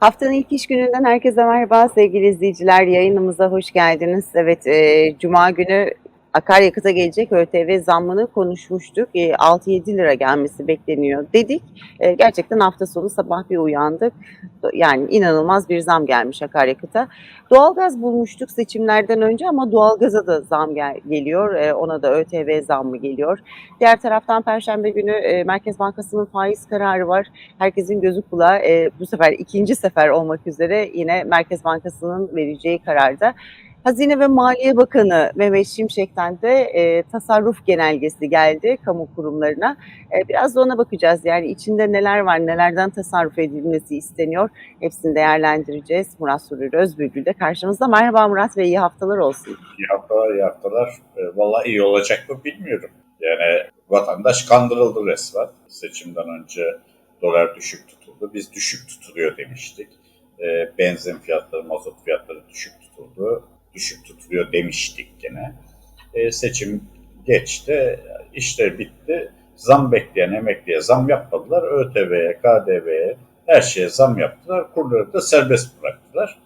Haftanın ilk iş gününden herkese merhaba sevgili izleyiciler. Yayınımıza hoş geldiniz. Evet, e, Cuma günü akaryakıta gelecek ÖTV zammını konuşmuştuk. E, 6-7 lira gelmesi bekleniyor dedik. E, gerçekten hafta sonu sabah bir uyandık. Yani inanılmaz bir zam gelmiş akaryakıta. Doğalgaz bulmuştuk seçimlerden önce ama doğalgaza da zam gel- geliyor. E, ona da ÖTV zammı geliyor. Diğer taraftan Perşembe günü e, Merkez Bankası'nın faiz kararı var. Herkesin gözü kulağı e, bu sefer ikinci sefer olmak üzere yine Merkez Bankası'nın vereceği kararda. Hazine ve Maliye Bakanı Mehmet Şimşek'ten de e, tasarruf genelgesi geldi kamu kurumlarına. E, biraz da ona bakacağız. Yani içinde neler var, nelerden tasarruf edilmesi isteniyor. Hepsini değerlendireceğiz. Murat Surur Özbülgül de karşımızda. Merhaba Murat ve iyi haftalar olsun. İyi haftalar, iyi haftalar. E, Valla iyi olacak mı bilmiyorum. Yani vatandaş kandırıldı resmen. Seçimden önce dolar düşük tutuldu. Biz düşük tutuluyor demiştik. E, benzin fiyatları, mazot fiyatları düşük tutuldu. Düşük tutuluyor demiştik gene. E, seçim geçti, işler bitti. Zam bekleyen emekliye zam yapmadılar. ÖTV'ye, KDV'ye her şeye zam yaptılar. Kurları da serbest bıraktılar.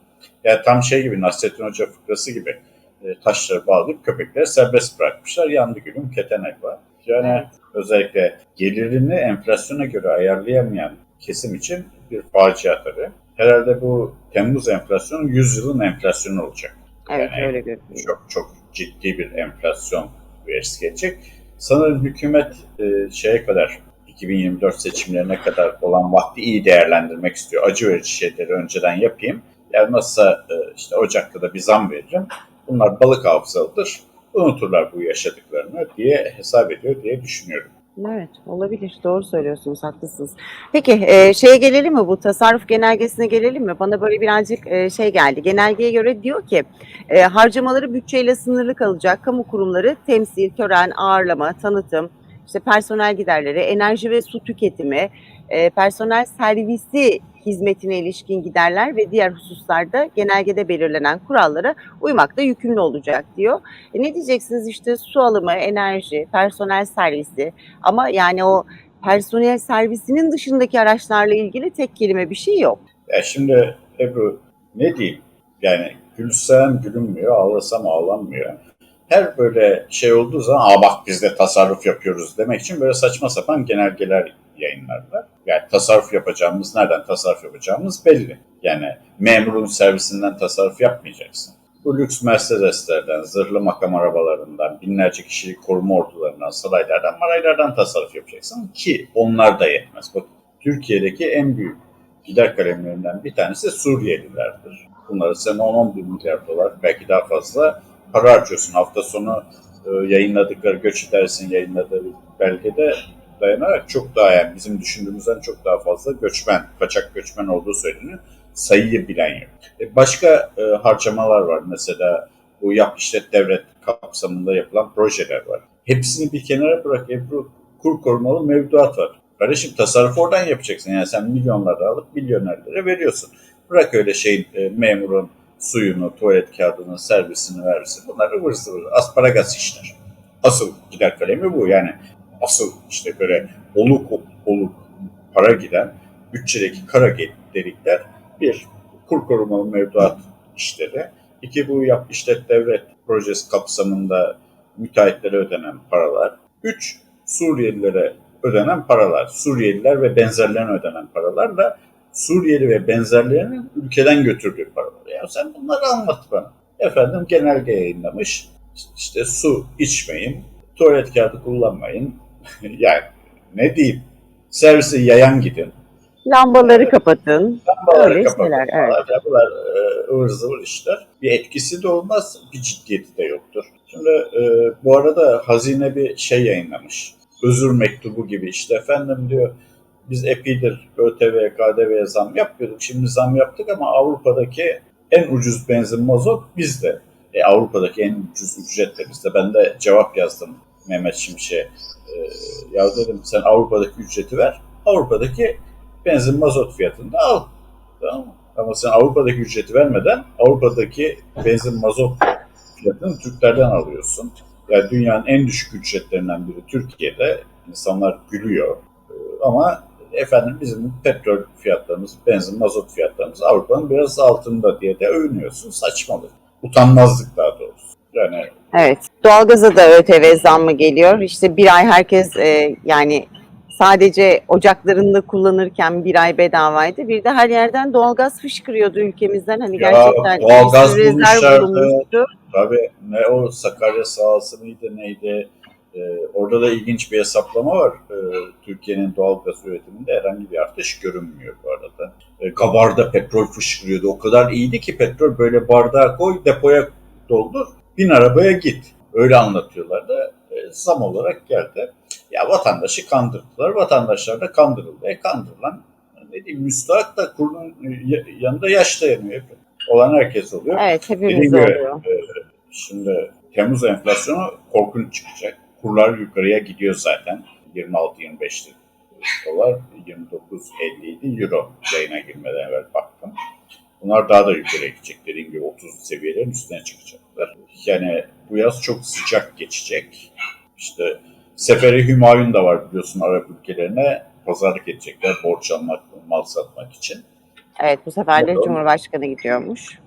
Yani tam şey gibi Nasrettin Hoca fıkrası gibi e, taşları bağlayıp köpekleri serbest bırakmışlar. Yandı gülüm keten elva. Yani Evet. özellikle gelirini enflasyona göre ayarlayamayan kesim için bir facia tabii. Herhalde bu Temmuz enflasyonu 100 yılın enflasyonu olacak. Evet Yani öyle görünüyor. Çok çok ciddi bir enflasyon verisi gelecek. Sanırım hükümet e, şeye kadar 2024 seçimlerine kadar olan vakti iyi değerlendirmek istiyor. Acı verici şeyleri önceden yapayım. Yani nasılsa e, işte Ocak'ta da bir zam veririm. Bunlar balık hafızalıdır. Unuturlar bu yaşadıklarını diye hesap ediyor diye düşünüyorum. Evet olabilir doğru söylüyorsunuz haklısınız. Peki e, şeye gelelim mi bu tasarruf genelgesine gelelim mi? Bana böyle birazcık e, şey geldi. Genelgeye göre diyor ki e, harcamaları bütçeyle sınırlı kalacak kamu kurumları temsil, tören, ağırlama, tanıtım, işte personel giderleri, enerji ve su tüketimi, e, personel servisi hizmetine ilişkin giderler ve diğer hususlarda genelgede belirlenen kurallara uymakta yükümlü olacak diyor. E, ne diyeceksiniz işte su alımı, enerji, personel servisi ama yani o personel servisinin dışındaki araçlarla ilgili tek kelime bir şey yok. Ya şimdi Ebru ne diyeyim? Yani gülsem gülünmüyor, ağlasam ağlanmıyor. Her böyle şey olduğu zaman aa bak biz de tasarruf yapıyoruz demek için böyle saçma sapan genelgeler yayınlarlar. Yani tasarruf yapacağımız, nereden tasarruf yapacağımız belli. Yani memurun servisinden tasarruf yapmayacaksın. Bu lüks Mercedeslerden, zırhlı makam arabalarından, binlerce kişilik koruma ordularından, saraylardan, maraylardan tasarruf yapacaksın ki onlar da yetmez. Bak Türkiye'deki en büyük gider kalemlerinden bir tanesi Suriyelilerdir. Bunları sen 10-11 milyar dolar belki daha fazla para harcıyorsun. Hafta sonu e, yayınladıkları göç edersin yayınladığı belgede dayanarak çok daha yani bizim düşündüğümüzden çok daha fazla göçmen, kaçak göçmen olduğu söyleniyor. Sayıyı bilen yok. E, başka e, harcamalar var. Mesela bu yap işlet devlet kapsamında yapılan projeler var. Hepsini bir kenara bırak Ebru kur korumalı mevduat var. Kardeşim tasarruf oradan yapacaksın. Yani sen milyonları alıp milyonerlere veriyorsun. Bırak öyle şeyin e, memurun suyunu, tuvalet kağıdını, servisini versin. Bunlar ıvır zıvır, asparagas işler. Asıl gider kalemi bu. Yani asıl işte böyle oluk oluk para giden bütçedeki kara delikler bir kur korumalı mevduat işleri. iki bu yap işlet devlet projesi kapsamında müteahhitlere ödenen paralar. Üç Suriyelilere ödenen paralar. Suriyeliler ve benzerlerine ödenen paralarla Suriyeli ve benzerlerinin ülkeden götürdüğü paralar. Ya sen bunları anlat bana. Efendim genelge yayınlamış. İşte su içmeyin, tuvalet kağıdı kullanmayın. yani ne diyeyim? Servise yayan gidin. Lambaları kapatın. Lambaları Öyle kapatın şeyler, falan. evet. Ya Bunlar e, ıvır zıvır işler. Bir etkisi de olmaz, bir ciddiyeti de yoktur. Şimdi e, bu arada hazine bir şey yayınlamış. Özür mektubu gibi işte efendim diyor biz epidir ÖTV, KDV'ye zam yapıyorduk. Şimdi zam yaptık ama Avrupa'daki en ucuz benzin mazot bizde. E, Avrupa'daki en ucuz ücret de bizde. Ben de cevap yazdım Mehmet Şimşek'e. Ya dedim sen Avrupa'daki ücreti ver. Avrupa'daki benzin mazot fiyatını da al. Tamam mı? Ama sen Avrupa'daki ücreti vermeden Avrupa'daki benzin mazot fiyatını Türklerden alıyorsun. Yani dünyanın en düşük ücretlerinden biri Türkiye'de. İnsanlar gülüyor. Ee, Ama efendim bizim petrol fiyatlarımız, benzin, mazot fiyatlarımız Avrupa'nın biraz altında diye de övünüyorsun. Saçmalık. Utanmazlık daha doğrusu. Yani Evet. Doğalgaza da ÖTV zammı geliyor. İşte bir ay herkes e, yani sadece ocaklarında kullanırken bir ay bedavaydı. Bir de her yerden doğalgaz fışkırıyordu ülkemizden. Hani Ya, gerçekten doğalgaz bulmuşlardı. Tabii ne o Sakarya sahası mıydı neydi? Ee, orada da ilginç bir hesaplama var. Ee, Türkiye'nin doğal gaz üretiminde herhangi bir artış görünmüyor bu arada. Ee, Gabar'da petrol fışkırıyordu. O kadar iyiydi ki petrol böyle bardağa koy depoya doldur bin arabaya git. Öyle anlatıyorlar da e, zam olarak geldi. Ya vatandaşı kandırdılar. Vatandaşlar da kandırıldı. E kandırılan ne diyeyim müstahak da kurunun y- yanında yaş dayanıyor. Olan herkes oluyor. Evet hepimiz Dediğim gibi, oluyor. Şimdi Temmuz enflasyonu korkunç çıkacak. Kurlar yukarıya gidiyor zaten. 26-25'ti dolar, 29-50 euro yayına girmeden evvel baktım. Bunlar daha da yukarıya gidecek. Dediğim gibi 30 seviyelerin üstüne çıkacaklar. Yani bu yaz çok sıcak geçecek. İşte Seferi Hümayun da var biliyorsun Arap ülkelerine. Pazarlık edecekler borç almak, mal satmak için. Evet bu sefer de. Cumhurbaşkanı gidiyormuş.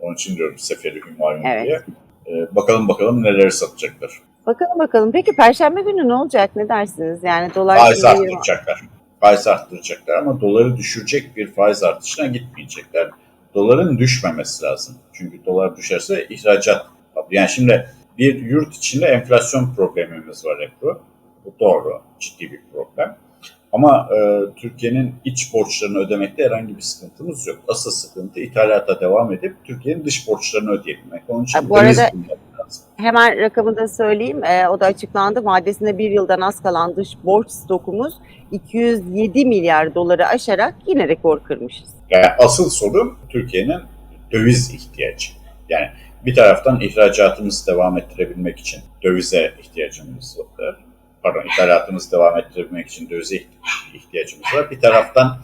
Onun için diyorum Seferi Hümayun Evet. diye. Ee, bakalım bakalım neleri satacaklar. Bakalım bakalım. Peki Perşembe günü ne olacak? Ne dersiniz? Yani dolar Faiz arttıracaklar. Faiz arttıracaklar ama doları düşürecek bir faiz artışına gitmeyecekler. Doların düşmemesi lazım. Çünkü dolar düşerse ihracat. Yani şimdi bir yurt içinde enflasyon problemimiz var Ebru. Bu doğru. Ciddi bir problem. Ama e, Türkiye'nin iç borçlarını ödemekte herhangi bir sıkıntımız yok. Asıl sıkıntı ithalata devam edip Türkiye'nin dış borçlarını ödeyebilmek. Onun için Ha, bu arada-. Hemen rakamı da söyleyeyim. Ee, o da açıklandı. Vadesinde bir yıldan az kalan dış borç stokumuz 207 milyar doları aşarak yine rekor kırmışız. Yani asıl sorun Türkiye'nin döviz ihtiyacı. Yani bir taraftan ihracatımızı devam ettirebilmek için dövize ihtiyacımız var. Pardon, ithalatımızı devam ettirebilmek için dövize ihtiyacımız var. Bir taraftan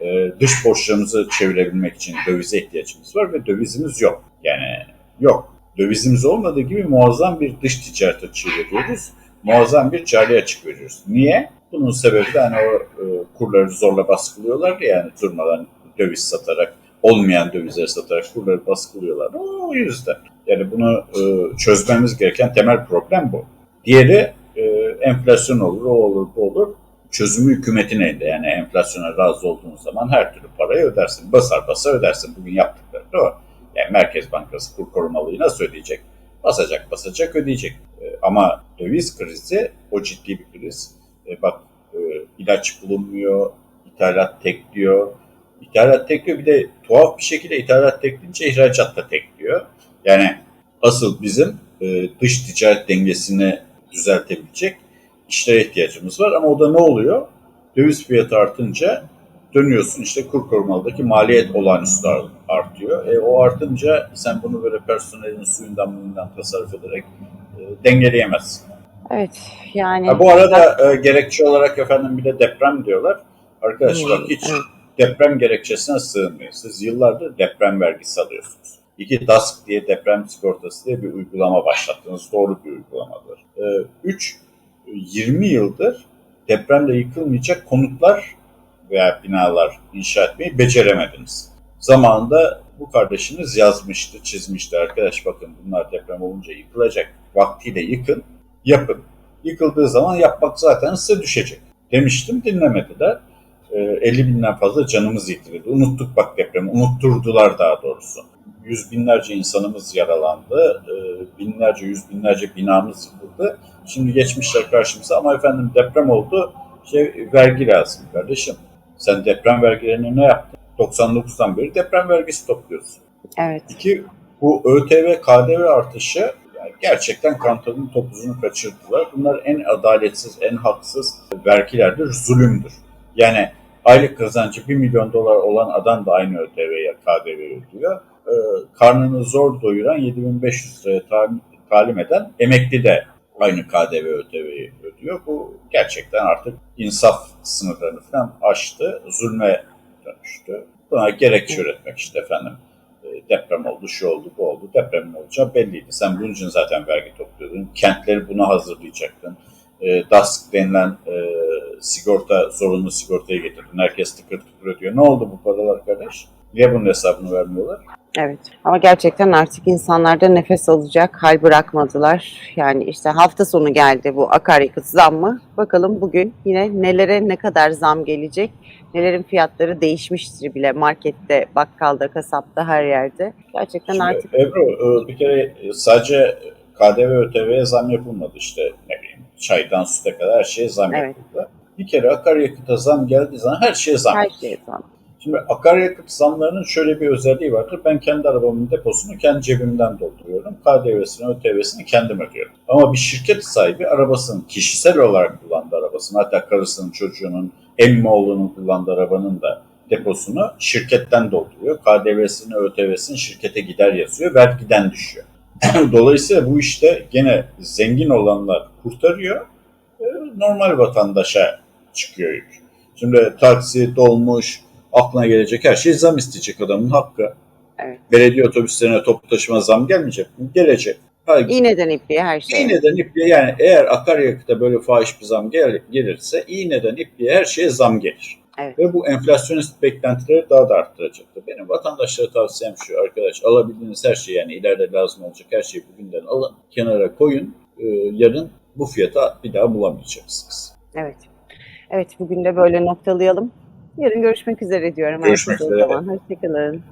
e, dış borçlarımızı çevirebilmek için dövize ihtiyacımız var ve dövizimiz yok. Yani yok. Dövizimiz olmadığı gibi muazzam bir dış ticaret açığı veriyoruz. Muazzam bir cari açık veriyoruz. Niye? Bunun sebebi de hani o e, kurları zorla baskılıyorlar ya yani durmadan döviz satarak, olmayan dövizleri satarak kurları baskılıyorlar. O yüzden. Yani bunu e, çözmemiz gereken temel problem bu. Diğeri e, enflasyon olur, o olur, bu olur. Çözümü hükümetin elinde. Yani enflasyona razı olduğun zaman her türlü parayı ödersin. Basar basar ödersin. Bugün yaptıkları da o. Yani Merkez Bankası kur korumalıyı nasıl ödeyecek? Basacak basacak ödeyecek. E, ama döviz krizi o ciddi bir kriz. E, bak e, ilaç bulunmuyor, ithalat tekliyor. İthalat tekliyor bir de tuhaf bir şekilde ithalat tekleyince ihracat da tekliyor. Yani asıl bizim dış ticaret dengesini düzeltebilecek işlere ihtiyacımız var. Ama o da ne oluyor? Döviz fiyatı artınca dönüyorsun işte kur korumalıdaki maliyet olağanüstü artıyor. E, o artınca sen bunu böyle personelin suyundan bundan tasarruf ederek e, dengeleyemezsin. Evet yani. Ha, bu arada e, gerekçe olarak efendim bir de deprem diyorlar. Arkadaşlar Hmm, hiç evet. deprem gerekçesine sığınmıyor. Siz yıllardır deprem vergisi alıyorsunuz. İki DASK diye deprem sigortası diye bir uygulama başlattınız. Doğru bir uygulamadır. E, üç, 20 yıldır depremde yıkılmayacak konutlar veya binalar inşa etmeyi beceremediniz. Zamanında bu kardeşiniz yazmıştı, çizmişti. Arkadaş bakın bunlar deprem olunca yıkılacak. Vaktiyle yıkın, yapın. Yıkıldığı zaman yapmak zaten size düşecek. Demiştim dinlemediler. Ee, 50 binden fazla canımız yitirildi. Unuttuk bak depremi, unutturdular daha doğrusu. Yüz binlerce insanımız yaralandı, ee, binlerce, yüz binlerce binamız yıkıldı. Şimdi geçmişler karşımıza ama efendim deprem oldu, şey, vergi lazım kardeşim. Sen deprem vergilerini ne yaptın? 99'dan beri deprem vergisi topluyorsun. Evet. İki, bu ÖTV, KDV artışı yani gerçekten kantonun topuzunu kaçırdılar. Bunlar en adaletsiz, en haksız vergilerdir, zulümdür. Yani aylık kazancı 1 milyon dolar olan adam da aynı ÖTV'ye, KDV ödüyor. Ee, karnını zor doyuran 7500 liraya talim, talim eden emekli de aynı KDV ÖTV'yi ödüyor. Bu gerçekten artık insaf sınırlarını falan aştı, zulme dönüştü. Buna gerekçe üretmek işte efendim. E, Deprem oldu, şu oldu, bu oldu. Depremin olacağı belliydi. Sen bunun için zaten vergi topluyordun. Kentleri buna hazırlayacaktın. E, DASK denilen e, sigorta, zorunlu sigortaya getirdin. Herkes tıkır tıkır ödüyor. Ne oldu bu paralar kardeş? Niye bunun hesabını vermiyorlar? Evet ama gerçekten artık insanlarda nefes alacak hal bırakmadılar. Yani işte hafta sonu geldi bu akaryakıt zammı. Bakalım bugün yine nelere ne kadar zam gelecek? Nelerin fiyatları değişmiştir bile markette, bakkalda, kasapta her yerde. Gerçekten Şimdi, artık Ebru e, bir kere sadece KDV ÖTV'ye zam yapılmadı işte ne bileyim çaydan süte kadar her şeye zam Evet. yapıldı. Bir kere akaryakıta zam geldiği zaman her şeye zam her şeye zam. Şimdi akaryakıt zamlarının şöyle bir özelliği vardır. Ben kendi arabamın deposunu kendi cebimden dolduruyorum. KDV'sini, ÖTV'sini kendim ödüyorum. Ama bir şirket sahibi arabasının kişisel olarak kullandığı arabasını hatta karısının, çocuğunun, emmi oğlunun kullandığı arabanın da deposunu şirketten dolduruyor. KDV'sini, ÖTV'sini şirkete gider yazıyor. Vergiden düşüyor. Dolayısıyla bu işte gene zengin olanlar kurtarıyor. e, Normal vatandaşa çıkıyor yük. Şimdi taksi, dolmuş, aklına gelecek her şey zam isteyecek adamın hakkı. Evet. Belediye otobüslerine toplu taşıma zam gelmeyecek mi? Gelecek. Ha, İğneden ipliğe her şey. İğneden ipliğe yani eğer akaryakıta böyle fahiş bir zam gel, gelirse iğneden ipliğe her şeye zam gelir. Evet. Ve bu enflasyonist beklentileri daha da arttıracaktır. Benim vatandaşlara tavsiyem şu arkadaş alabildiğiniz her şeyi yani ileride lazım olacak her şeyi bugünden alın kenara koyun. Ee, yarın bu fiyata bir daha bulamayacaksınız. Evet. Evet bugün de böyle noktalayalım. Yarın görüşmek üzere diyorum. Görüşmek üzere. zaman. Hoşçakalın.